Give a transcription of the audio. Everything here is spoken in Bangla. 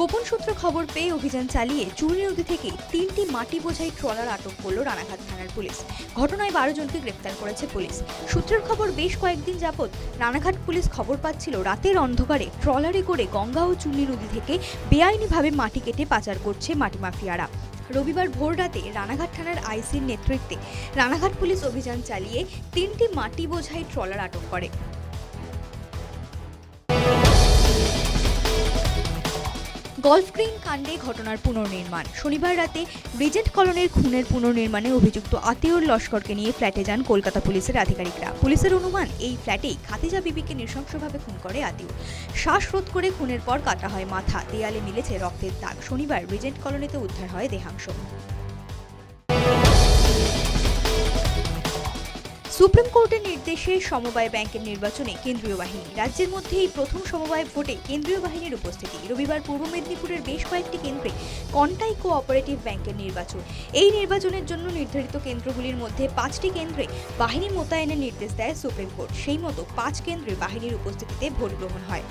গোপন সূত্র খবর পেয়ে অভিযান চালিয়ে চুরি নদী থেকে তিনটি মাটি বোঝাই ট্রলার আটক করল রানাঘাট থানার পুলিশ। ঘটনায় বারো জনকে গ্রেপ্তার করেছে পুলিশ। সূত্রের খবর বেশ কয়েকদিন যাবৎ রানাঘাট পুলিশ খবর পাচ্ছিল রাতের অন্ধকারে ট্রলারে করে গঙ্গা ও চুনি নদী থেকে বেআইনিভাবে মাটি কেটে পাচার করছে মাটি মাফিয়ারা। রবিবার ভোর রাতে রানাঘাট থানার আইসির নেতৃত্বে রানাঘাট পুলিশ অভিযান চালিয়ে তিনটি মাটি বোঝাই ট্রলার আটক করে। গলফ গ্রিন কাণ্ডে ঘটনার পুনর্নির্মাণ। শনিবার রাতে ব্রিজেট কলোনির খুনের পুনর্নির্মাণে অভিযুক্ত আতিউর লস্করকে নিয়ে ফ্ল্যাটে যান কলকাতা পুলিশের আধিকারিকরা। পুলিশের অনুমান, এই ফ্ল্যাটেই খাতিজা বিবিকে নৃশংসভাবে খুন করে আতিউর শ্বাসরোধ করে খুনের পর কাটা হয় মাথা, দেয়ালে মিলেছে রক্তের দাগ। শনিবার ব্রিজেট কলোনিতে উদ্ধার হয় দেহাংশ। সুপ্রিম কোর্টের নির্দেশে সমবায় ব্যাংকের নির্বাচনে কেন্দ্রীয় বাহিনী। রাজ্যের মধ্যে এই প্রথম সমবায় ভোটে কেন্দ্রীয় বাহিনীর উপস্থিতি। রবিবার পূর্ব মেদিনীপুরের বেশ কয়েকটি কেন্দ্রে কন্টাই কোঅপারেটিভ ব্যাংকের নির্বাচন। এই নির্বাচনের জন্য নির্ধারিত কেন্দ্রগুলির মধ্যে পাঁচটি কেন্দ্রে বাহিনী মোতায়েনের নির্দেশ দেয় সুপ্রিম কোর্ট। সেই মতো পাঁচ কেন্দ্রে বাহিনীর উপস্থিতিতে ভোট গ্রহণ হয়।